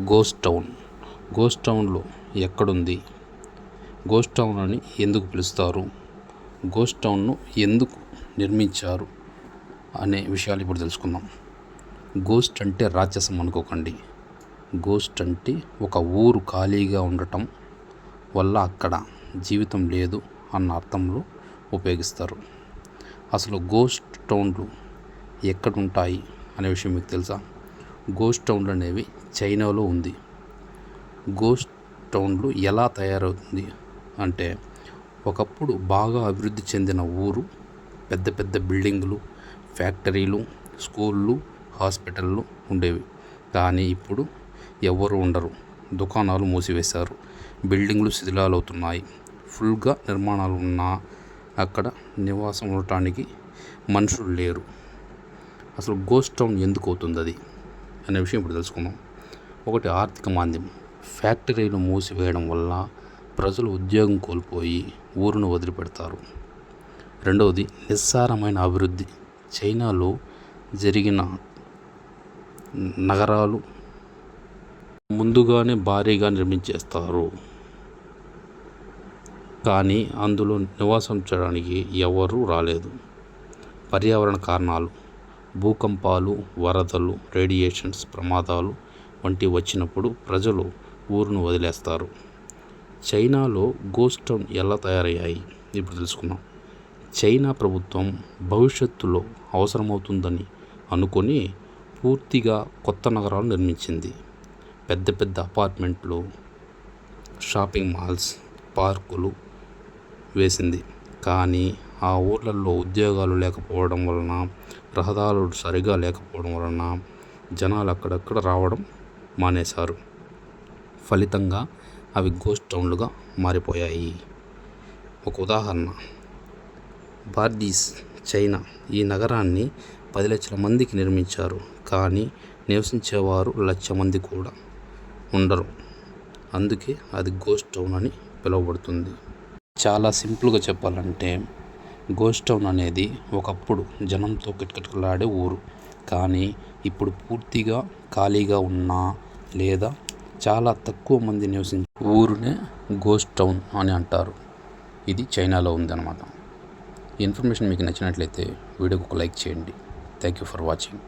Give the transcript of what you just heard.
Ghost town ghost టౌన్లో ఎక్కడుంది? Ghost town అని ఎందుకు పిలుస్తారు? గోస్ట్ టౌన్ను ఎందుకు నిర్మించారు? అనే విషయాలు ఇప్పుడు తెలుసుకుందాం. గోస్ట్ అంటే రాక్షసం అనుకోకండి. గోస్ట్ అంటే ఒక ఊరు ఖాళీగా ఉండటం వల్ల అక్కడ జీవితం లేదు అన్న అర్థంలో ఉపయోగిస్తారు. అసలు గోస్ట్ టౌన్లు ఎక్కడుంటాయి అనే విషయం మీకు తెలుసా? గోస్ట్ టౌన్లు అనేవి చైనాలో ఉంది. గోస్ట్ టౌన్లు ఎలా తయారవుతుంది అంటే ఒకప్పుడు బాగా అభివృద్ధి చెందిన ఊరు పెద్ద పెద్ద బిల్డింగులు ఫ్యాక్టరీలు స్కూళ్ళు హాస్పిటళ్ళు ఉండేవి. కానీ ఇప్పుడు ఎవరు ఉండరు. దుకాణాలు మూసివేశారు. బిల్డింగ్లు శిథిలాలవుతున్నాయి. ఫుల్గా నిర్మాణాలు ఉన్నా అక్కడ నివాసం ఉండటానికి మనుషులు లేరు. అసలు గోస్ట్ టౌన్ ఎందుకు అవుతుంది అది? అనే విషయం ఇప్పుడు తెలుసుకుందాం. ఒకటి ఆర్థిక మాంద్యం. ఫ్యాక్టరీలు మూసివేయడం వల్ల ప్రజలు ఉద్యోగం కోల్పోయి ఊరును వదిలిపెడతారు. రెండవది నిస్సారమైన అభివృద్ధి. చైనాలో జరిగిన నగరాలు ముందుగానే భారీగా నిర్మించేస్తారు. కానీ అందులో నివాసం చేయడానికి ఎవరూ రాలేదు. పర్యావరణ కారణాలు భూకంపాలు వరదలు రేడియేషన్స్ ప్రమాదాలు వంటి వచ్చినప్పుడు ప్రజలు ఊరును వదిలేస్తారు. చైనాలో గోస్ట్ టౌన్ ఎలా తయారయ్యాయి? ఇప్పుడు తెలుసుకున్నాం చైనా ప్రభుత్వం భవిష్యత్తులో అవసరమవుతుందని అనుకొని పూర్తిగా కొత్త నగరాలు నిర్మించింది. పెద్ద పెద్ద అపార్ట్మెంట్లు షాపింగ్ మాల్స్ పార్కులు వేసింది. కానీ ఆ ఊర్లలో ఉద్యోగాలు లేకపోవడం వలన రహదారులు సరిగా లేకపోవడం వలన జనాలు అక్కడక్కడ రావడం మానేశారు. ఫలితంగా అవి గోస్ట్ టౌన్లుగా మారిపోయాయి. ఒక ఉదాహరణ. బార్డీస్ చైనా ఈ నగరాన్ని పది లక్షల మందికి నిర్మించారు. కానీ నివసించేవారు లక్ష మంది కూడా ఉండరు. అందుకే అది గోస్ట్ టౌన్ అని పిలువబడుతుంది. చాలా సింపుల్గా చెప్పాలంటే గోస్ట్ టౌన్ అనేది ఒకప్పుడు జనంతో కిటకిటలాడే ఊరు. కానీ ఇప్పుడు పూర్తిగా ఖాళీగా ఉన్న లేదా చాలా తక్కువ మంది నివసించే ఊరునే గోస్ట్ టౌన్ అని అంటారు. ఇది చైనాలో ఉందన్నమాట. ఇన్ఫర్మేషన్ మీకు నచ్చినట్లయితే వీడియోకి ఒక లైక్ చేయండి. Thank you for watching.